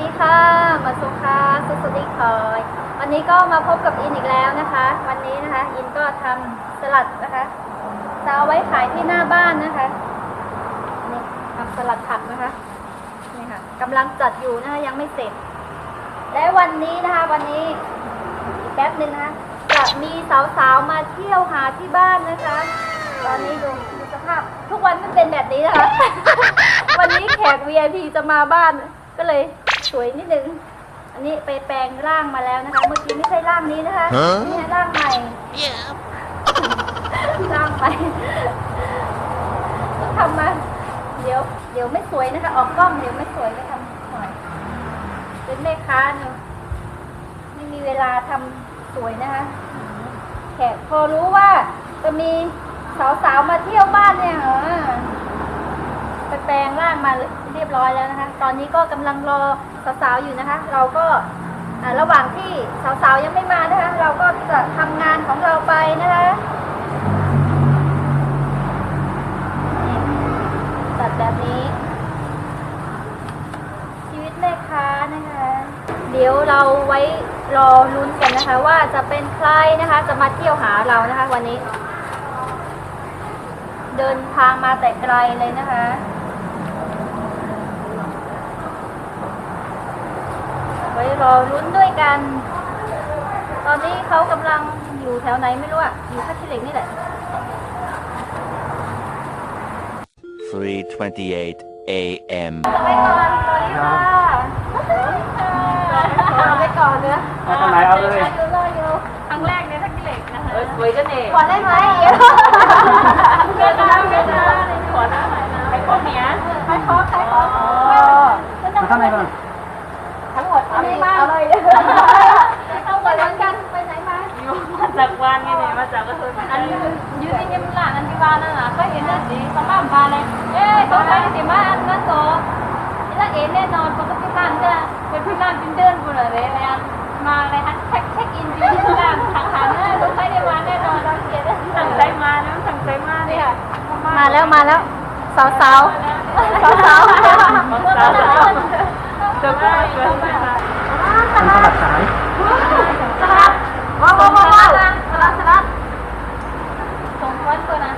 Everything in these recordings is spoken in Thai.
ดีค่ะ มาสุค่ะสุสดีคอย วันนี้ก็มาพบกับอินอีกแล้วนะคะ วันนี้นะคะ อินก็ทำสลัดนะคะจะเอาไว้ขายที่หน้าบ้านนะคะนี่ทำสลัดผักนะคะนี่ค่ะกำลังจัดอยู่นะคะยังไม่เสร็จ และวันนี้นะคะ วันนี้อีกแป๊บหนึ่งนะคะจะมีสาวๆมาเที่ยวหาที่บ้านนะคะ ตอนนี้ดูดูสภาพทุกวันมันเป็นแบบนี้นะคะ วันนี้แขก VIP จะมาบ้านก็เลย สวยนิดนึง อันนี้ไปแปลงร่างมาแล้วนะคะ เมื่อกี้ไม่ใช่ร่างนี้นะคะฮะนี่ร่างใหม่ร่างใหม่ทำมา เดี๋ยว เดี๋ยวไม่สวยนะคะ ออกกล้องเดี๋ยวไม่สวยก็ทำหน่อย เป็นแม่ค้าเนี่ยไม่มีเวลาทำสวยนะคะ แขกพอรู้ว่าจะมีสาวๆมาเที่ยวบ้านเนี่ยเหรอไปแปลงร่างมาเรียบร้อยแล้วนะคะ ตอนนี้ก็กำลังรอ สาวๆอยู่นะคะ เราก็ระหว่างที่สาวๆยังไม่มานะคะ เราก็จะทำงานของเราไปนะคะนี่จัดแบบนี้ ชีวิตแม่ค้านะคะ เดี๋ยวเราไว้รอลุ้นกันนะคะ ว่าจะเป็นใครนะคะ จะมาเที่ยวหาเรานะคะ วันนี้ เดินทางมาแต่ไกลเลยนะคะ ไว้รอลุ้นด้วยกัน ตอนนี้เขากำลังอยู่แถวไหนไม่รู้อะอยู่ท่าขี้เหล็กนี่แหละ 3:28 a.m. ไปก่อนสวัสดีค่ะสวัสดีค่ะไปก่อนเนื้อเอาตรงไหนเอาเลยอยู่รออยู่ครั้งแรกในทักกิเหล็กนะคะ เออสวยกันเองขอได้ไหมเดี๋ยว เกิดน้ำเกิดน้ำขอน้ำหน่อยนะไปขอเมีย ใครขอใครขอ มาข้างในก่อน ทั้งหมดเอาเลยเอาเลยเอาไปแล้วกันไปไหนมา อยู่มาจากวันไงเนี่ยมาจากกระทุ่มอันยืนที่นี่มันหลานอัน ที่บ้านนั่นน่ะก็เห็นนั่นสิสภาพบ้านเลยเอ๊ะต้องไปสิมาอันนั้นโตนี่ละเอ็นแน่นอนปกติบ้านก็เป็นพี่บ้านเป็นเดินบุญอะไรแล้วมาอะไรฮัทแท็กเช็คอินดีที่บ้านทางหางน่าต้องไปได้มาแน่นอนเราเขียนตั้งใจมานะตั้งใจมาเนี่ยมาแล้วมาแล้วสาวสาวสาวสาวจะก็เกินไปทำสลัดขาย สลัดว้าวว้าวว้าวสลัดสลัด ส่งคอนตัวนะ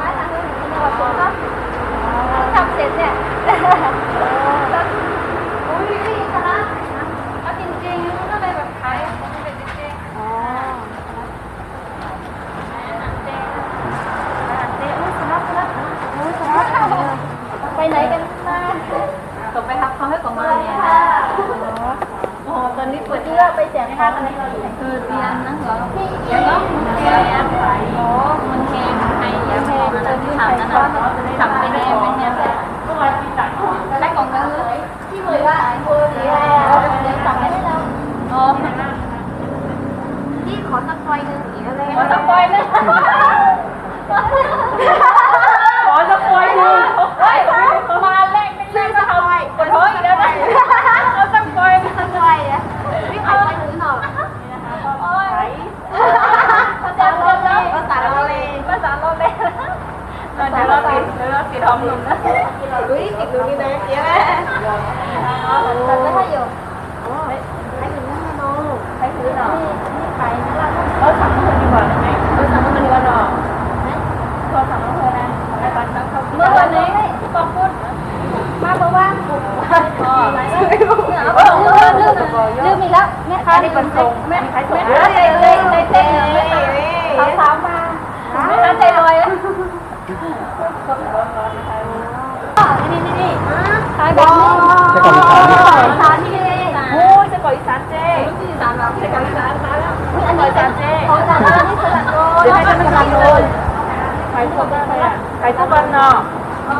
มาทางนี้นี่ว่าผมก็ทำเสร็จเนี่ยอุ้ยสลัด เอาจริงๆมันก็เลยแบบขายมันเป็นจริงๆ อ๋อ ไปไหนกันมา ตกไปครับเขาให้กล่องมาเนี่ย โอ้ตอนนี้เปิดที่ว่าไปแจกข้าวอะไร คือเรียนนะเหรอที่เรียนเนาะเรียนโอ้มันแพงให้ยาแพงนะทำนั่นน่ะทำไปแน่เป็นเนี่ยได้กล่องนึง ที่เหมือ นว่าโอ้ยเดี๋ยวสั่งให้เราโอ้ที่ขอสักคอยหนึ่งอีกอะไรขอสปอยเลยขอสปอยเลยมาแรกเป็นแรกจะทำปวดท้องอีกแล้วนะเอาสปอยสักคอยอะพี่ขายไปหรือหนอโอ้ยภาษาโรเลภาษาโรเลภาษาโลเลตอนนี้เราติดเราติดทอมหนุ่มนะ อุ้ยติดดูนี่นะเจ๊แม่แต่ไม่ให้อยู่ให้ถึงนั่นนะน้องใช้ซื้อหรอนี่ขายนะเราเราสั่งมาคนดีกว่าไหมเราสั่งมาคนดีกว่าหรอเราสั่งมาคนนะไปบ้านเขาเขาเมื่อวันนี้ขอบคุณมาเพราะว่าปุ๊บอ๋อลืมอีกแล้วแม่ค้านี่เป็นทรงแม่ขายส่งแม่ค้าใจเลยใจเต้นสาวๆมาไม่น่าใจลอยแล้วนี่นี่นี่ขายแบบนี้จะก่อนขายสารนี่เลยโอ้ยจะก่อยสานเจ้สานเจะก่อยสานมาแล้วจะก่อยสานเจ้เขาจะร้านนี้สลัดโรเดี๋ยวให้จะสลัดโรยขายทุกวันเลยอะขายทุกวันเนาะมา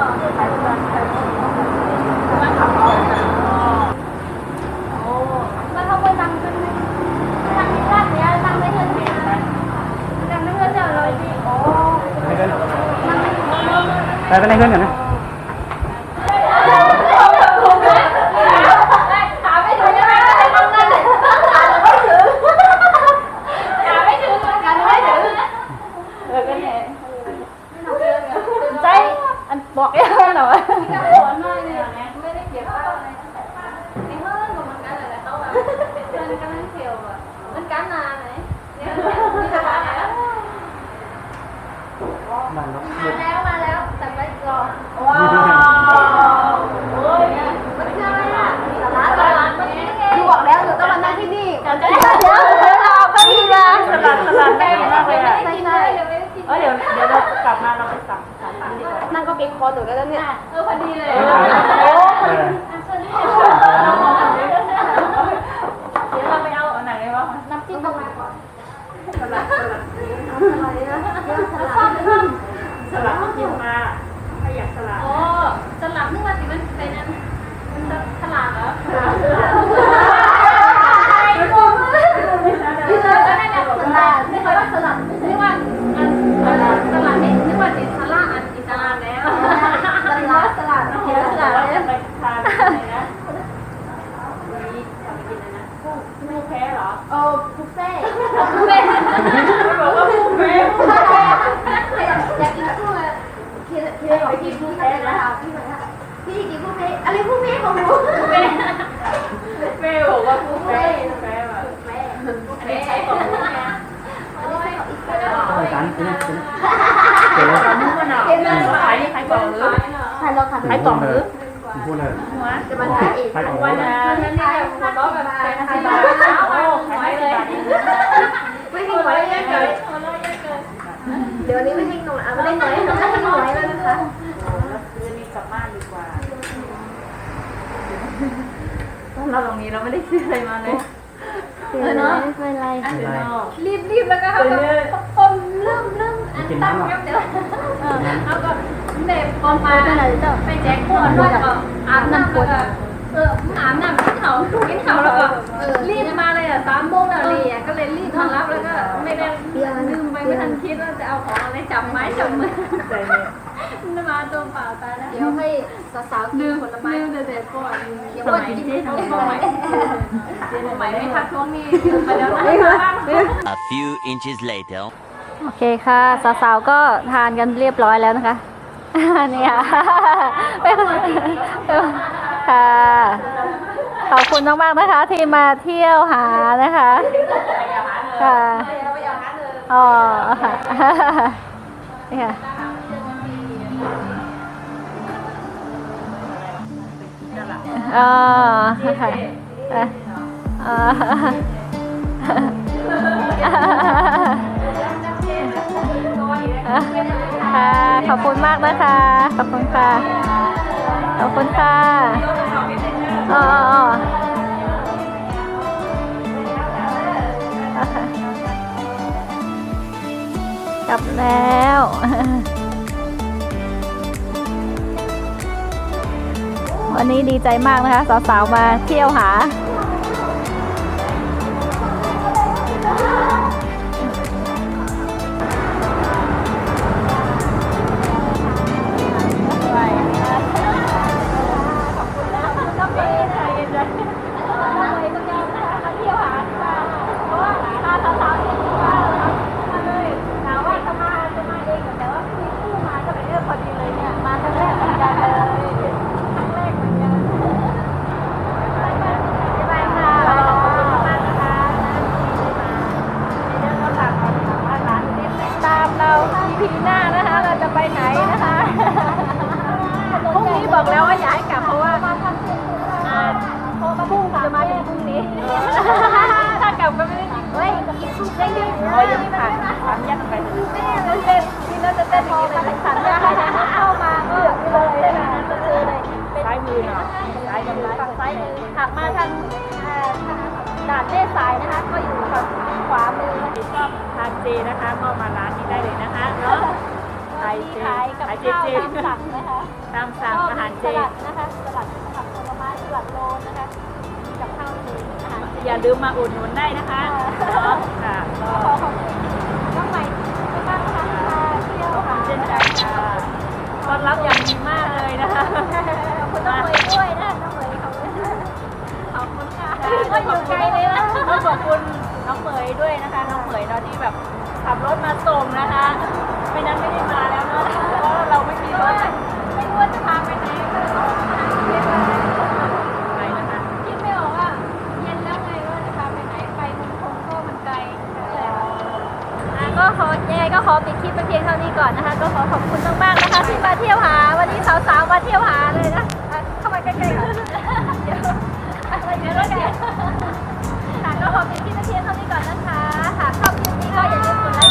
เขาไปนั่งกันนั่งที่ร้านเนี้ยนั่งไม่เงินเนี่ยนั่งไม่เงินเดี๋ยวเลยดิโอ้ไปไปในเพื่อนกันนะ ถามไม่ถึงนะนั่งนั่งเลยไม่ถึง อย่าไม่ถึง กันไม่ถึง เออก็เนี่ย ใจอันบอกเองเหรอ ไม่ได้เก็บ ไม่เฮ้ พอหนูก็แล้วเนี่ย เออพอดีเลยเออเดี๋ยวเราไปเอาอันไหนวะน้ำจิ้มตรงไหนก่อนสลัดสลัดอะไรนะสลัดสลัดกินมาถ้าอยากสลัดโอ้สลัดนึกว่าสิมันเป็นอันมันจะสลัดเหรอ พี่เลยก็ได้แหละสลัดไม่เคยว่าสลัดนึกว่าอันสลัดสลัดนี่นึกว่าติดสลัดอันติดสลัดแล้วสลัดสลัดเขียนสลัด ว่า เลย จะไปทานอะไรนะวันนี้จะไปกินอะไรนะกุ้งกุ้งแพ้ เหรอโอ้บุฟเฟ่บุฟเฟ่ไม่บอกว่ากุ้งแพ้กุ้งแพ้อยากกินกุ้งเลยพี่พี่เลยบอกกินบุฟเฟ่นะคะพี่เหมือนกันพี่กินบุฟเฟ่อะไรบุฟเฟ่ของหนูบุฟเฟ่เป้บอกว่ากุ้งแพ้กุ้งแพ้แบบแม่อันนี้ใช้ของกุ้งแพ้อันนี้ใช่ของอีกแล้วเอาไปกันกินกินเดี๋ยวตอนนู้นมันเอาขายขายกล่องหรือใครเราขัดขายกล่องหรือ พูดเลยหัวจะมาขายอีกไปของวัวันนละนั่นนี่แบบหัวเราะแบบเป็นสิบบาทโอ้ขายสิบบาทเองไม่ให้หวยเยอะเกินเดี๋ยวนี้ไม่ให้หน่วยอะไม่ได้หน่วยไม่ให้หน่วยแล้วนะคะซื้อนี่กลับบ้านดีกว่าเราตรงนี้เราไม่ได้ซื้ออะไรมาเลยเออเนาะไม่เป็นไรอันเดียวรีบรีบแล้วก็เขาก็ผมเริ่มเริ่มอันตั้งเดี๋ยวเอาก็ เด็บปอมมาไปแจกพวกนวดก็อาบน้ำแล้วก็เอออาบน้ำกินเขากินเขาแล้วก็รีบมาเลยอะสามโมงแล้วนี่ก็เลยรีบมารับแล้วก็ไม่ได้ลืมไปไม่ทันคิดว่าจะเอาของอะไรจับไม้จับมือเนี่ยมาตัวเปล่าตาแล้วเดี๋ยวให้สาวๆกินผลไม้ลืมเด็ดๆก่อนเดี๋ยวว่ากินเขาเข้าไปใหม่ไม่ทักท้วงนี่ไปแล้วนะ A few inches later. โอเคค่ะ สาวๆ ก็ทานกันเรียบร้อยแล้วนะคะ นี่ค่ะค่ะขอบคุณมากๆนะคะ ที่มาเที่ยวหานะคะค่ะอ๋อค่ะนี่ค่ะอ๋อค่ะอะ ค่ะขอบคุณมากนะคะ ขอบคุณค่ะ ขอบคุณค่ะอ๋ออ๋ออ๋อกลับแล้ววันนี้ดีใจมากนะคะ สาวๆ มาเที่ยวหา ได้ยินโอ้ยยังผ่านผ่านยัดไปแม่เราเต้นที่เราจะเต้นพอมาถึงขันได้เข้ามาก็เลยเต้นนั้นก็คือเลยเป็นซ้ายมือนะซ้ายกับซ้ายฝั่งซ้ายมือหักมาทางด่านเทศสายนะคะ ก็อยู่ฝั่งขวามือที่ชอบทานเจนะคะก็มาร้านนี้ได้เลยนะคะเนาะขายขายกับขายเจข้าวตามสั่งนะคะตามสั่งอาหารเจสลัดนะคะสลัดผักผลไม้สลัดโลนะคะมีกับข้าวเจอาหารเจ อย่าลืมมาอุดหนุนได้นะคะเนาะค่ะก็ขอขอบคุณน้องใหม่มากนะคะมาเที่ยวหาเช่นกันค่ะต้อนรับอย่างดีมากเลยนะคะขอบคุณน้องเหมยด้วยนะน้องเหมยขอบคุณขอบคุณค่ะก็อยู่ไกลเลยนะต้องขอบคุณน้องเหมยด้วยนะคะ น้องเหมยเนาะที่แบบขับรถมาส่งนะคะไม่นั้นไม่ได้มาแล้วเนาะเพราะว่าเราไม่มีรถไม่รู้ว่าจะพาไปไหน ก็ขอยังไงก็ขอปิดคลิปเพียงเท่านี้ก่อนนะคะ ก็ขอขอบคุณมากๆนะคะที่มาเที่ยวหา วันนี้สาวๆมาเที่ยวหาเลยนะเข้ามาใกล้ๆค่ะเดี๋ยวอะไรเดี๋ยวล้วก็ขอปิดคลิปเพียงเท่านี้ก่อนนะคะหากชอบคลิปนี้ก็อย่าลืมกดไล